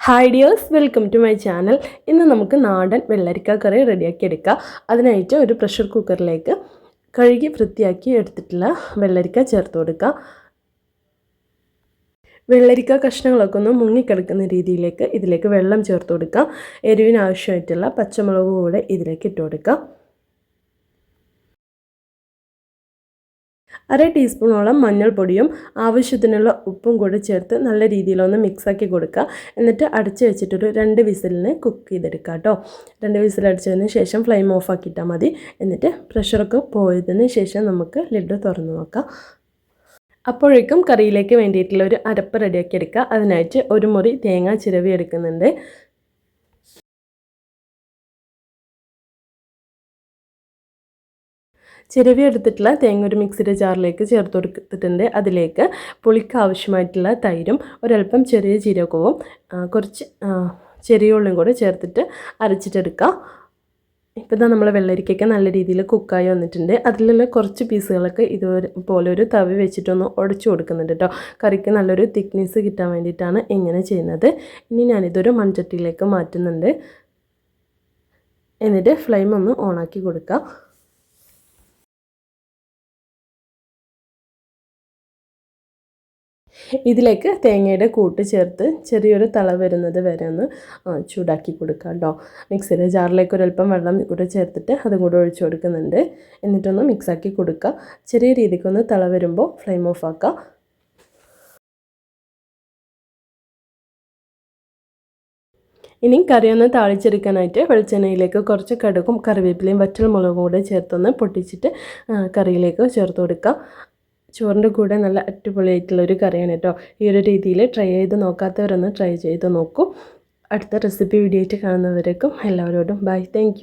Hi dears welcome to my channel ഇന്ന് നമുക്ക് നാടൻ വെള്ളരിക്ക കറി റെഡിയാക്കി എടുക്കാം. അതിനായിട്ട് ഒരു പ്രഷർ കുക്കറിലേക്ക് കഴുകി വൃത്തിയാക്കി എടുത്തിട്ടുള്ള വെള്ളരിക്ക ചേർത്ത് കൊടുക്കുക വെള്ളരിക്ക കഷ്ണങ്ങളൊക്കെ ഒന്ന് മുങ്ങിക്കിടക്കുന്ന രീതിയിലേക്ക് ഇതിലേക്ക് വെള്ളം ചേർത്ത് കൊടുക്കാം. എരിവിനാവശ്യമായിട്ടുള്ള പച്ചമുളക് കൂടെ ഇതിലേക്ക് ഇട്ട് കൊടുക്കുക അര ടീസ്പൂണോളം മഞ്ഞൾപ്പൊടിയും ആവശ്യത്തിനുള്ള ഉപ്പും കൂടി ചേർത്ത് നല്ല രീതിയിലൊന്ന് മിക്സാക്കി കൊടുക്കുക. എന്നിട്ട് അടച്ച് വെച്ചിട്ടൊരു രണ്ട് വിസിലിന് കുക്ക് ചെയ്തെടുക്കുക കേട്ടോ. രണ്ട് വിസിൽ അടിച്ചതിന് ശേഷം ഫ്ലെയിം ഓഫ് ആക്കിയിട്ടാൽ മതി. എന്നിട്ട് പ്രഷറൊക്കെ പോയതിന് ശേഷം നമുക്ക് ലിഡ് തുറന്നു നോക്കാം. അപ്പോഴേക്കും കറിയിലേക്ക് വേണ്ടിയിട്ടുള്ള ഒരു അരപ്പ് റെഡിയാക്കി എടുക്കുക. അതിനായിട്ട് ഒരു മുറി തേങ്ങ ചിരവി എടുക്കുന്നുണ്ട് ചിരവി എടുത്തിട്ടുള്ള തേങ്ങ ഒരു മിക്സിയുടെ ജാറിലേക്ക് ചേർത്ത് കൊടുത്തിട്ടുണ്ട്. അതിലേക്ക് പുളിക്ക് ആവശ്യമായിട്ടുള്ള തൈരും ഒരല്പം ചെറിയ ജീരകവും കുറച്ച് ചെറിയ ഉള്ളിയും കൂടെ ചേർത്തിട്ട് അരച്ചിട്ടെടുക്കുക ഇപ്പം തന്നെ നമ്മൾ വെള്ളരിക്കൊക്കെ നല്ല രീതിയിൽ കുക്കായി വന്നിട്ടുണ്ട്. അതിലുള്ള കുറച്ച് പീസുകളൊക്കെ ഇതുപോലെ ഒരു തവി വെച്ചിട്ടൊന്ന് ഉടച്ചു കൊടുക്കുന്നുണ്ട് കേട്ടോ. കറിക്ക് നല്ലൊരു തിക്നെസ് കിട്ടാൻ വേണ്ടിയിട്ടാണ് ഇങ്ങനെ ചെയ്യുന്നത്. ഇനി ഞാനിതൊരു മൺചട്ടിയിലേക്ക് മാറ്റുന്നുണ്ട്. എന്നിട്ട് ഫ്ലെയിം ഒന്ന് ഓണാക്കി കൊടുക്കുക ഇതിലേക്ക് തേങ്ങയുടെ കൂട്ട് ചേർത്ത് ചെറിയൊരു തള വരുന്നത് വരെ ഒന്ന് ചൂടാക്കി കൊടുക്കുക കേട്ടോ മിക്സിയുടെ ജാറിലേക്ക് ഒരല്പം വെള്ളം കൂടെ ചേർത്തിട്ട് അതും കൂടെ ഒഴിച്ചു കൊടുക്കുന്നുണ്ട്. എന്നിട്ടൊന്ന് മിക്സാക്കി കൊടുക്കുക ചെറിയ രീതിക്കൊന്ന് തള വരുമ്പോൾ ഫ്ലെയിം ഓഫ് ആക്കുക ഇനി കറി ഒന്ന് താളിച്ചെടുക്കാനായിട്ട് വെളിച്ചെണ്ണയിലേക്ക് കുറച്ച് കടുകും കറിവേപ്പിലയും വറ്റൽ മുളകും കൂടെ ചേർത്തൊന്ന് പൊട്ടിച്ചിട്ട് കറിയിലേക്ക് ചേർത്ത് കൊടുക്കുക ചോറിന്റെ കൂടെ നല്ല അടിപൊളിയായിട്ടുള്ള ഒരു കറിയാണ് കേട്ടോ. ഈ ഒരു രീതിയിൽ ട്രൈ ചെയ്ത് നോക്കാത്തവരൊന്ന് ട്രൈ ചെയ്ത് നോക്കൂ. അടുത്ത റെസിപ്പി വീഡിയോ ആയിട്ട് കാണുന്നവരേക്കും എല്ലാവരോടും ബൈ താങ്ക്